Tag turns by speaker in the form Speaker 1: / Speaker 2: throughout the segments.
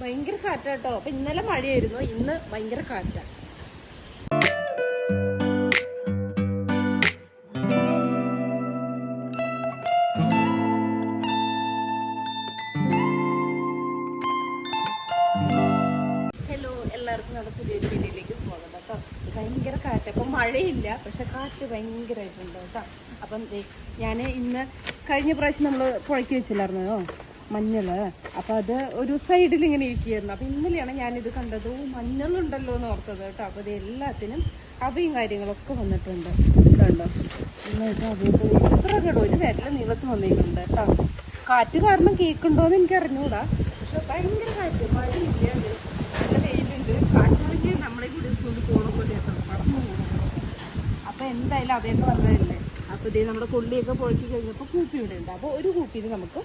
Speaker 1: ഭയങ്കര കാറ്റാട്ടോ അപ്പൊ ഇന്നലെ മഴയായിരുന്നു. ഇന്ന് ഭയങ്കര കാറ്റാ. ഹലോ എല്ലാവർക്കും നമ്മുടെ പുതിയൊരു വീഡിയോയിലേക്ക് സ്വാഗതം കേട്ടോ ഭയങ്കര കാറ്റ്. അപ്പം മഴയില്ല പക്ഷെ കാറ്റ് ഭയങ്കരമായിട്ടുണ്ട് കേട്ടോ അപ്പം ഞാൻ ഇന്ന് കഴിഞ്ഞ പ്രാവശ്യം നമ്മൾ പുഴക്കി വെച്ചില്ലായിരുന്നോ മഞ്ഞൾ. അപ്പം അത് ഒരു സൈഡിൽ ഇങ്ങനെ ഇരിക്കുകയായിരുന്നു അപ്പം ഇന്നലെയാണ് ഞാനിത് കണ്ടത്. ഓ മഞ്ഞളുണ്ടല്ലോ എന്ന് ഓർത്തത് കേട്ടോ. അപ്പോൾ ഇത് എല്ലാത്തിനും അവയും കാര്യങ്ങളൊക്കെ വന്നിട്ടുണ്ട്. അതുകൊണ്ട് എത്ര കേടോ. ഒരു വിരൽ നീളത്ത് വന്നിട്ടുണ്ട് കേട്ടോ. കാറ്റ് കാരണം കേൾക്കുണ്ടോയെന്ന് എനിക്ക് അറിഞ്ഞൂടാ പക്ഷെ ഭയങ്കര കാറ്റ്. മഴയില്ല നല്ല വെയിലുണ്ട്. കാറ്റാണെങ്കിൽ നമ്മളെ കൂടി കൊണ്ട് പോകണം പോലെ അപ്പോൾ എന്തായാലും അവയൊക്കെ വന്നതല്ലേ അപ്പോൾ ഇതേ നമ്മുടെ കൊള്ളിയൊക്കെ പുഴക്കി കഴിഞ്ഞപ്പോൾ കൂപ്പി ഇവിടെ ഉണ്ട്. അപ്പോൾ ഒരു കൂപ്പിയിൽ നമുക്ക്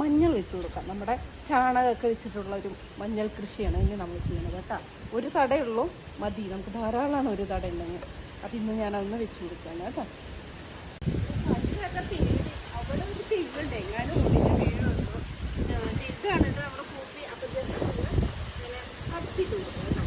Speaker 1: മഞ്ഞൾ വെച്ച് കൊടുക്കാം. നമ്മുടെ ചാണകമൊക്കെ വെച്ചിട്ടുള്ള ഒരു മഞ്ഞൾ കൃഷിയാണ് ഇനി നമ്മൾ ചെയ്യുന്നത് കേട്ടോ. ഒരു തടയുള്ളൂ മതി. നമുക്ക് ധാരാളമാണ് ഒരു തട ഉണ്ടെങ്കിൽ. അപ്പം ഇന്ന് ഞാനതൊന്ന് വെച്ച് കൊടുക്കുകയാണ് കേട്ടോ അവിടെ ഒരു തെങ്ങുണ്ട് എങ്ങാനും ഒടിഞ്ഞ് വീഴുന്നു ഇതാണ് ഇത് നമ്മുടെ കൂപ്പി അപ്പം ജസ്റ്റ് ഇങ്ങനെ കത്തിട്ട് കൊടുക്കും കേട്ടോ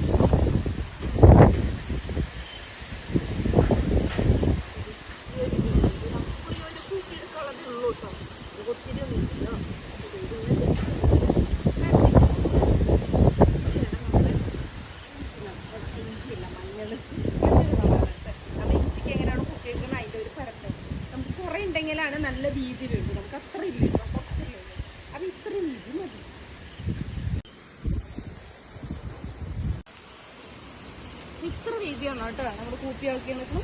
Speaker 1: നല്ല നമുക്ക് അത്ര ഇല്ല കുറച്ചല്ലേ ഇത്ര വീതിയാണ് കേട്ടോ നമ്മൾ കൂപ്പി ഇന്ന്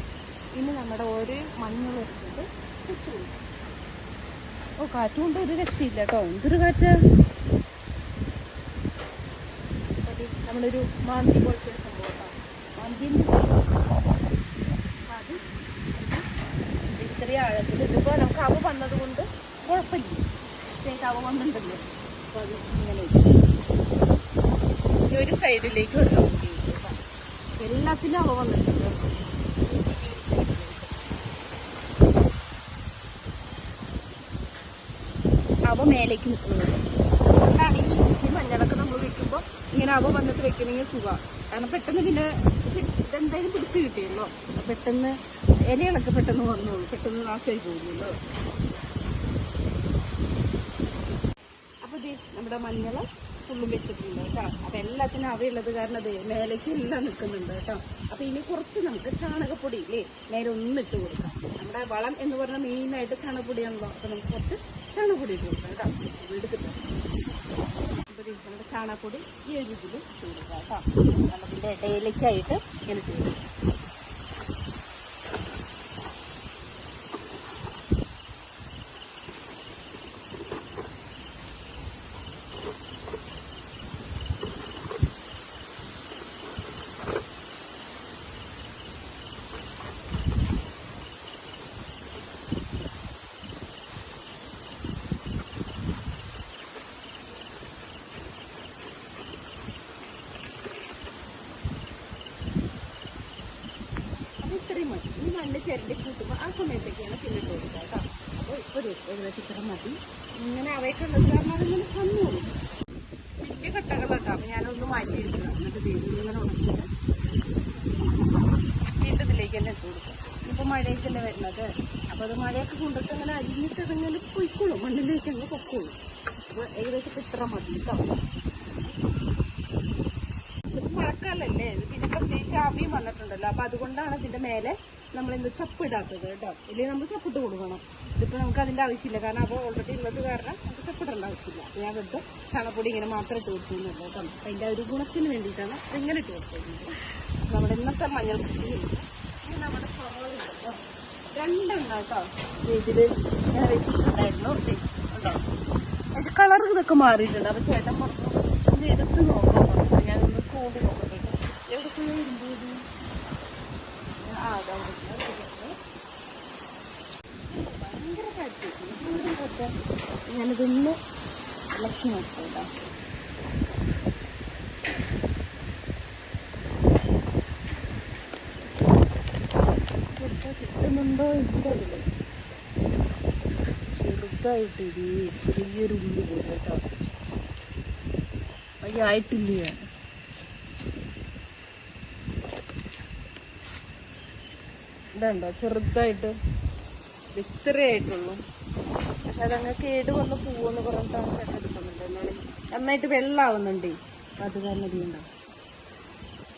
Speaker 1: ഇനി നമ്മുടെ ഒരു മഞ്ഞൾ എടുത്തിട്ട് വെച്ചു കൊടുക്കും. ഓ കാറ്റും കൊണ്ട് ഒരു രക്ഷയില്ല കേട്ടോ. എന്തൊരു കാറ്റ്. നമ്മളൊരു മാന്തി പോലത്തെ ഇത്രയും ആഴത്തിൽ ഇതിപ്പോൾ നമുക്ക് അവ വന്നത് കൊണ്ട് കുഴപ്പമില്ല ഇങ്ങനെ ഒരു സൈഡിലേക്ക് എല്ലാത്തിനും അവ വന്നിട്ടുണ്ട്. അവ മേലേക്ക് നിൽക്കുന്നത്. അതുകൊണ്ടാണ് ഈ ഇഞ്ചി മഞ്ഞളൊക്കെ നമ്മൾ വെക്കുമ്പോൾ ഇങ്ങനെ അവ വന്നിട്ട് വെക്കണമെങ്കിൽ സുഖമാണ് കാരണം പെട്ടെന്ന് പിന്നെ ഇതെന്തായാലും പിടിച്ച് കിട്ടിയല്ലോ. പെട്ടെന്ന് ഇലകളൊക്കെ പെട്ടെന്ന് വന്നോളൂ. പെട്ടെന്ന് നാശമായി പോകുന്നുള്ളു അപ്പൊ ദേ നമ്മുടെ മഞ്ഞൾ ഫുള്ളും വെച്ചിട്ടുണ്ട് കേട്ടോ. അപ്പൊ എല്ലാത്തിനും അവയുള്ളത് കാരണം അത് മേലേക്ക് എല്ലാം നിൽക്കുന്നുണ്ട് കേട്ടോ. അപ്പൊ ഇനി കുറച്ച് നമുക്ക് ചാണകപ്പൊടി ഇല്ലേ? നേരെ ഒന്നിട്ട് കൊടുക്കാം. നമ്മുടെ വളം എന്ന് പറഞ്ഞാൽ മെയിനായിട്ട് ചാണകപ്പൊടിയാണല്ലോ. അപ്പൊ നമുക്ക് കുറച്ച് ഇട്ട് ദേ നമ്മുടെ ചാണകപ്പൊടി ഈ ഒരു ഇതിൽ ഇട്ട് കൊടുക്കാം കേട്ടോ നമുക്കിന്റെ ഇടയിലേക്കായിട്ട് ഇങ്ങനെ ചെയ്ത് അപ്പൊ ഈ ചിരണ്ടി കൂട്ടുമ്പോൾ ആ സമയത്തൊക്കെയാണ് പിന്നെ കൊടുക്കുക കേട്ടോ. അപ്പോൾ ഇപ്പോൾ ഏകദേശം മതി. ഇങ്ങനെ അവയൊക്കെ ഉള്ളത് കാരണം അതിങ്ങനെ തന്നു വലിയ കട്ടകളുണ്ടോ അപ്പം ഞാനൊന്ന് മാറ്റി വെച്ചതാണ് എന്നിട്ട് ദേവി ഇങ്ങനെ ഉണച്ചിട്ട് വീണ്ടും ഇതിലേക്ക് തന്നെ ഇട്ട് കൊടുക്കും. ഇപ്പോൾ മഴയൊക്കെയല്ലേ വരുന്നത്? അപ്പോൾ അത് മഴയൊക്കെ കൊണ്ടിട്ട് അങ്ങനെ അരിഞ്ഞിട്ട് അതിങ്ങനെ പൊയ്ക്കോളും. മണ്ണിലേക്ക് അങ്ങ് പൊക്കോളും. അപ്പോൾ ഏകദേശം ഇത്ര മതി കേട്ടോ. മഴക്കാലല്ലേ ഇത് പിന്നെ പ്രത്യേകിച്ച് ആവിയും വന്നിട്ടുണ്ടല്ലോ. അപ്പൊ അതുകൊണ്ടാണ് ഇതിന്റെ മേലെ നമ്മൾ എന്ത് ചപ്പിടാത്തത് കേട്ടോ. ഇല്ലെങ്കിൽ നമ്മൾ ചപ്പിട്ട് കൊടുക്കണം. ഇതിപ്പോ നമുക്ക് അതിന്റെ ആവശ്യമില്ല. കാരണം അപ്പോൾ ഓൾറെഡി ഉള്ളത് കാരണം നമുക്ക് ചപ്പിടേണ്ട ആവശ്യമില്ല. ഞാൻ വെറുതെ ചാണപ്പൊടി ഇങ്ങനെ മാത്രം ഇട്ട് കൊടുക്കുന്നുള്ളൂ കേട്ടോ. അതിന്റെ ഒരു ഗുണത്തിന് വേണ്ടിയിട്ടാണ് ഇങ്ങനെ ഇട്ട് കൊടുക്കുന്നത്. നമ്മുടെ ഇന്നത്തെ മഞ്ഞൾ കൃഷി നമ്മുടെ കുറവുണ്ടല്ലോ രണ്ടെണ്ണം കേട്ടോ ഇതിൽ ഞാൻ വെച്ചിട്ടുണ്ടായിരുന്നു. കളർ ഇതൊക്കെ മാറിയിട്ടുണ്ട്. അപ്പൊ ചേട്ടൻ പറഞ്ഞു എടുത്ത് നോക്കാം ഞാൻ ഞാനൊന്ന് കൂടി നോക്കട്ടെ ഞാനിതൊന്ന് ഇളക്കി നോക്കാം കിട്ടുന്നുണ്ടോ ഇല്ല. ഇതിൽ ചെറുതായിട്ട് ചെറിയൊരു ഉള്ളി കേട്ടോ അയ്യോ ഇതുണ്ടോ? ചെറുതായിട്ട് ഇത്രയായിട്ടുള്ളു പക്ഷെ അതങ്ങ് കേട് വന്ന് പോവെന്ന് പറഞ്ഞിട്ട് ചേട്ടൻ എടുക്കുന്നുണ്ട്. നന്നായിട്ട് വെള്ളാവുന്നുണ്ട്. അപ്പൊ അത് കാരണം ഇതുണ്ടോ.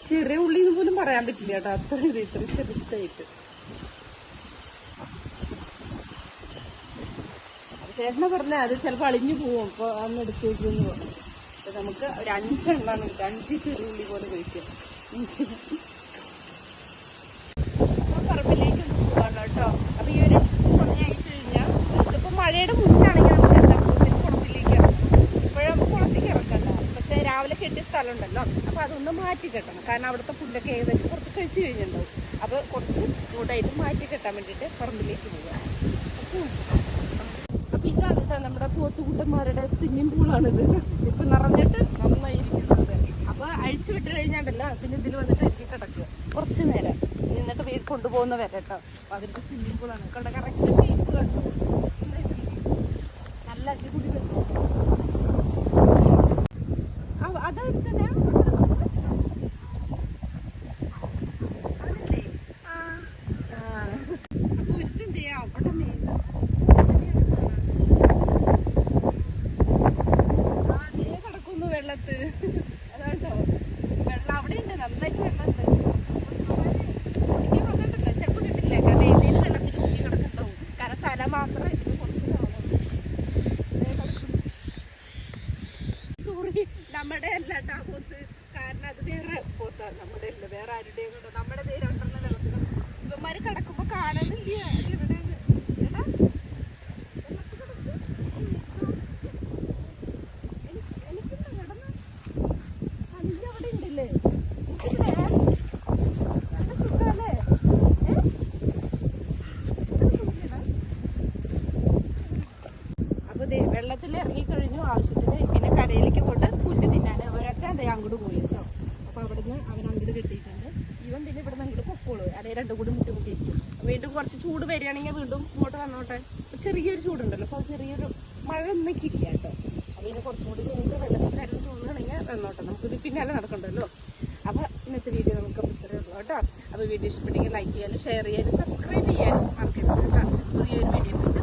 Speaker 1: ചെറിയ ഉള്ളി എന്ന് പോലും പറയാൻ പറ്റില്ല കേട്ടോ. അത്ര ഇത് ഇത്ര ചെറുതായിട്ട്. ചേട്ടനെ പറഞ്ഞ അത് ചിലപ്പോ അളിഞ്ഞു പോവും. അപ്പൊ അന്ന് എടുത്തു വെക്കുമെന്ന് പറഞ്ഞു. നമുക്ക് ഒരു അഞ്ചെണ്ണാണ് കിട്ടുക അഞ്ച് ചെറിയ ഉള്ളി പോലെ കഴിക്കാം അപ്പൊ പറമ്പിലേക്ക് ഒന്ന് പോവാണ് കേട്ടോ. അപ്പൊ ഈ ഒരു സമയമായി കഴിഞ്ഞാൽ ഇതിപ്പോ മഴയുടെ മുന്നാണെങ്കിൽ നമുക്ക് എന്താ കൂടുതൽ കുളത്തിലേക്ക് ഇപ്പോഴും കുളത്തേക്ക് ഇറക്കണ്ട പക്ഷെ രാവിലെ കെട്ടിയ സ്ഥലം ഉണ്ടല്ലോ അപ്പൊ അതൊന്ന് മാറ്റി കെട്ടണം. കാരണം അവിടുത്തെ പുല്ലൊക്കെ ഏകദേശം കുറച്ച് കഴിച്ചു കഴിഞ്ഞിട്ടുണ്ടാവും അപ്പൊ കുറച്ച് ഇങ്ങോട്ടായിട്ട് മാറ്റി കെട്ടാൻ വേണ്ടിയിട്ട് പറമ്പിലേക്ക് പോവുക അപ്പൊ ഇതാണ് കേട്ടോ നമ്മുടെ പോത്തുകൂട്ടന്മാരുടെ സ്വിമ്മിംഗ് പൂളാണിത്. ഇപ്പൊ നിറഞ്ഞിട്ട് നന്നായിരിക്കുന്നത് അഴിച്ചു വിട്ട് കഴിഞ്ഞാണ്ടല്ലോ പിന്നെ ഇതിൽ വന്നിട്ട് എനിക്ക് കിടക്കുക. കുറച്ച് നേരം. നിന്നിട്ട് വീട് കൊണ്ടുപോകുന്ന വരെ കേട്ടോ. അപ്പൊ അവരുടെ സ്വിമ്മിംഗ് പൂളാണ് കണ്ട? കറക്റ്റ് ഷേപ്പ് കണ്ടു? നല്ല അടിപൊളി വെള്ളം വെള്ളം അവിടെ ഉണ്ട് നന്നായിട്ട് വെള്ളമുണ്ട് എനിക്ക് വന്നിട്ടില്ല ചിലപ്പോ കിട്ടില്ല കാരണം ഏതെങ്കിലും വെള്ളത്തിൽ മുങ്ങി കിടക്കുന്നുണ്ടാവും. കാരണം. സോറി നമ്മുടെ അല്ല കേട്ടോ കാരണം അത് വേറെ പോത്താണ്. നമ്മുടെ അല്ല വേറെ ആരുടെയും നമ്മുടെ പേര് രണ്ടെണ്ണം വെള്ളത്തിൽ ഇവന്മാര് കിടക്കുമ്പോ കാണുന്നില്ല അത് എവിടെയാണ് എടാ വെള്ളത്തിൽ കിടക്ക്. എനിക്ക് എനിക്കിന്ന് കിടന്ന് അതിന്റെ അവിടെ ഉണ്ടല്ലേ ഇവിടെ നല്ല സുഖാല്ലേ ഏ? ഇത് സുഖിയടാ. അപ്പൊ ദേ വെള്ളത്തിൽ ഇറങ്ങി കഴിഞ്ഞു ആവശ്യത്തിന് പിന്നെ കരയിലേക്ക് പോയിട്ട് പുല്ല് തിന്നാൻ ഒരൊറ്റ ദേ അങ്ങോട്ട് പോയി കേട്ടോ അപ്പൊ അവിടുന്ന് അവൻ അങ്ങോട്ട് കെട്ടിയിട്ടുണ്ട് ഇവൻ പിന്നെ ഇവിടെ നിന്ന് അങ്ങോട്ട് പൊക്കോളൂ അതേ രണ്ടും കൂടി മുട്ടി മുട്ടിയിരിക്കും വീണ്ടും കുറച്ച് ചൂട് വരികയാണെങ്കിൽ വീണ്ടും ഇങ്ങോട്ട് വന്നോട്ടെ. ചെറിയൊരു ചൂടുണ്ടല്ലോ. അപ്പൊ ചെറിയൊരു മഴ ഒന്നിക്കില്ല കേട്ടോ. അപ്പൊ ഇനി കുറച്ചും കൂടി വെള്ളത്തിൽ തോന്നുകയാണെങ്കിൽ വന്നോട്ടെ. നമുക്കിത് പിന്നാലെ നടക്കണ്ടല്ലോ. അപ്പൊ ഇന്നത്തെ വീഡിയോ നമുക്ക് ഇത്രയേ ഉള്ളൂ കേട്ടോ. അപ്പൊ വീഡിയോ ഇഷ്ടപ്പെട്ടെങ്കിൽ ലൈക്ക് ചെയ്യാനും ഷെയർ ചെയ്യാനും സബ്സ്ക്രൈബ് ചെയ്യാനും മറക്കരുത് കേട്ടോ. പുതിയൊരു വീഡിയോ